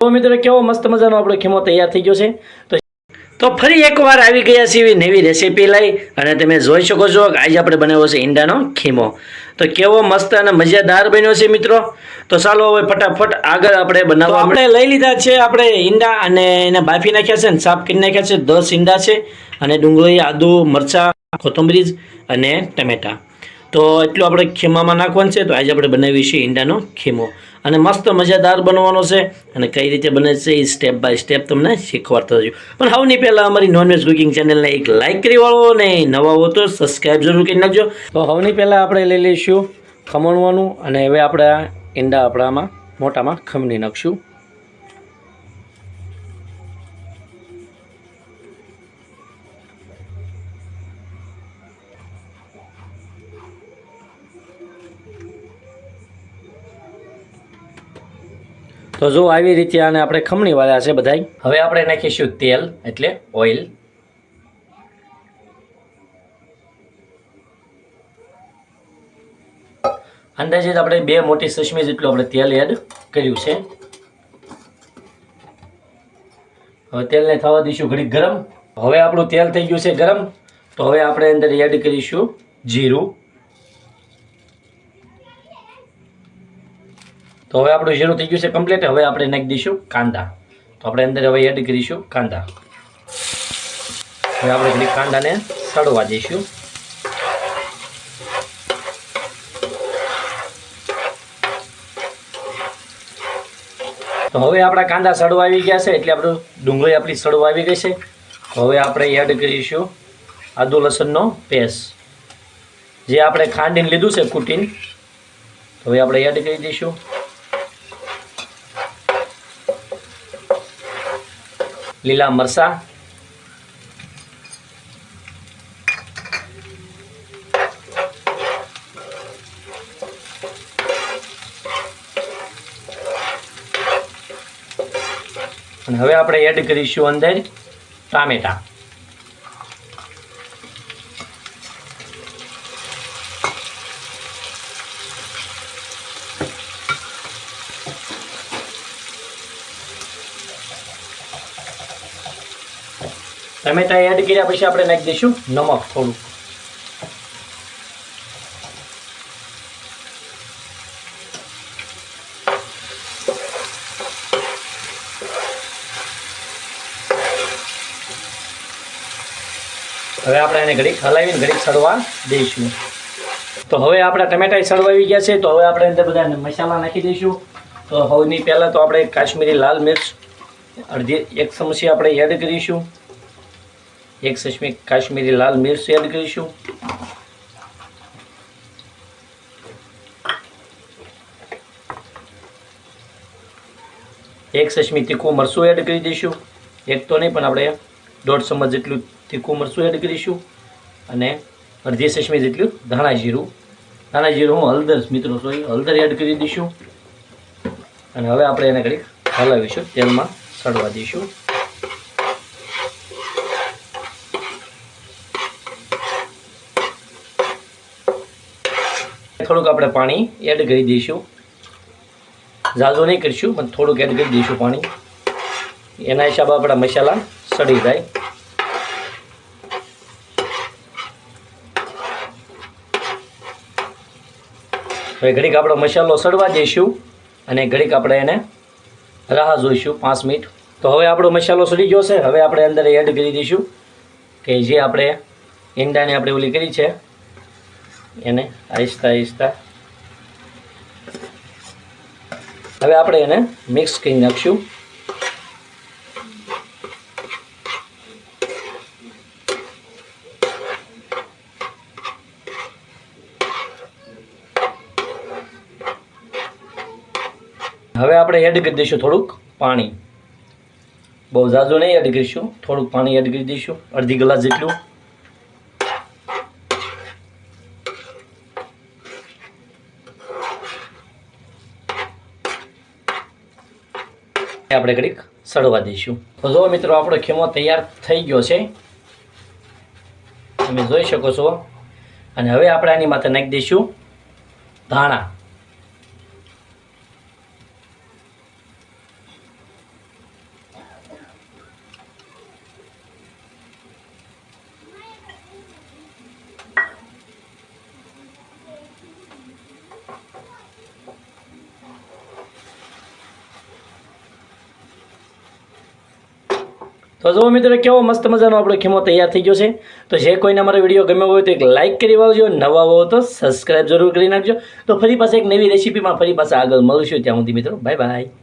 તો મિત્રો કેવો મસ્ત મજાનો આપણો ખીમો તૈયાર થઈ ગયો છે. તો તો ફરી એકવાર આવી ગયા છે એવી નવી રેસીપી લઈ અને તમે જોઈ શકો છો કે આજે આપણે બનાવ્યો છે ઈંડાનો ખીમો. તો કેવો મસ્ત અને મજેદાર બન્યો છે મિત્રો. તો ચાલો હવે ફટાફટ આગળ આપણે બનાવવા આપણે લઈ લીધા છે આપણે ઈંડા અને એને બાફી નાખ્યા છે ને સાફ કરી નાખ્યા છે. દસ ઈંડા છે અને ડુંગળી આદુ મરચાં કોથમરી અને ટમેટા. તો એટલું આપણે ખીમામાં નાખવાનું છે. તો આજે આપણે બનાવીએ છીએ ઈંડાનો ખીમો. અને મસ્ત મજાદાર બનવાનો છે. અને કઈ રીતે બને છે એ સ્ટેપ બાય સ્ટેપ તમને શીખવાડતો જજો પણ હવની પહેલાં અમારી નોનવેજ કુકિંગ ચેનલને એક લાઇક કરી વાળો અને નવા હો તો સબસ્ક્રાઈબ જરૂર કરી નાખજો. તો હવની પહેલાં આપણે લઈ લઈશું ખમણવાનું અને હવે આપણે ઈંડા આપણામાં મોટામાં ખમણી નાખશું. તો જો આવી રીતે આને આપણે ખમણી વાળ્યા છે બધાય. હવે આપણે નાખીશું તેલ, એટલે ઓઇલ. અંદાજે આપણે બે મોટી સસમી જેટલું આપણે તેલ એડ કર્યું છે. હવે તેલને થવા દઈશું ઘડી ગરમ. હવે આપણું તેલ થઈ ગયું છે ગરમ. તો હવે આપણે અંદર એડ કરીશું જીરું. તો હવે આપણું જીરું થઈ ગયું છે કમ્પ્લીટ હવે આપણે નાખી દઈશું કાંદા. તો આપણે અંદર હવે એડ કરીશું કાંદા. હવે આપણે કાંદાને સડવા દઈશું. તો હવે આપણા કાંદા સડવા આવી ગયા છે, એટલે આપણું ડુંગળી આપણી સડવા આવી ગઈ છે. હવે આપણે એડ કરીશું આદુ લસણનો પેસ્ટ. જે આપણે ખાંડીને લીધું છે કૂટીને. હવે આપણે એડ કરી દઈશું. લીલા મરસા અને હવે આપણે એડ કરીશું અંદર ટામેટા. ટમેટા એડ કર્યા પછી આપણે નાખી દઈશું. નમક થોડું હવે આપણે એને ઘડીક હલાવીને ઘડીક સડવા દઈશું. તો હવે આપણા ટમેટા સડવાઈ ગયા છે, તો હવે આપણે અંદર બધા મસાલા નાખી દઈશું. તો સૌની પહેલાં તો આપણે કાશ્મીરી લાલ મિર્ચ અડધી એક ચમચી આપણે એડ કરીશું. એક ચશ્મી કાશ્મીરી લાલ મિર્ચ એડ કરીશું. એક ચશ્મી તીખું મરચું એડ કરી દઈશું. એક તો નહીં, પણ આપણે દોઢ ચમચ જેટલું તીખું મરચું એડ કરીશું. અને અડધી ચશ્મી જેટલું ધાણા જીરું. ધાણા જીરું હું હળદર, મિત્રો, સોરી, હળદર એડ કરી દઈશું. અને હવે આપણે એને ઘડીક હલાવીશું, તેલમાં સડવા દઈશું. થોડુંક આપણે પાણી એડ કરી દઈશું. ઝાઝો નહીં કરીશું, પણ થોડુંક એડ કરી દઈશું પાણી. એના હિસાબે આપણા મસાલા સડી જાય. હવે ઘડીક આપણો મસાલો સડવા દઈશું અને ઘડીક આપણે એને રાહ જોઈશું પાંચ મિનિટ. તો હવે આપણો મસાલો સડી ગયો છે. હવે આપણે અંદર એડ કરી દઈશું કે જે આપણે ઈંડાની આપણે ઓલી કરી છે. એને આહિસ્તા આહિસ્તા. હવે આપણે એને મિક્સ કરી નાખશું. હવે આપણે એડ કરી દઈશું થોડુંક પાણી. બહુ ઝાઝું નહીં એડ કરીશું. થોડુંક પાણી એડ કરી દઈશું. અડધી ગ્લાસ જેટલું. આપણે ઘડીક સડવા દઈશું. તો જો મિત્રો, આપણો ખીમો તૈયાર થઈ ગયો છે. તમે જોઈ શકો છો. અને હવે આપણે આની માથે નાખી દઈશું ધાણા. તો જો મિત્રો, કેવો મસ્ત મજાનો આપણો ખીમો તૈયાર થઈ ગયો છે. તો જે કોઈને અમારો વીડિયો ગમ્યો હોય તો એક લાઇક કરી વાળજો, નવા હો તો સબસ્ક્રાઇબ જરૂર કરી નાખજો. તો ફરી પાસે એક નવી રેસીપીમાં ફરી પાસે આગળ મળશું ત્યાં સુધી મિત્રો. Bye bye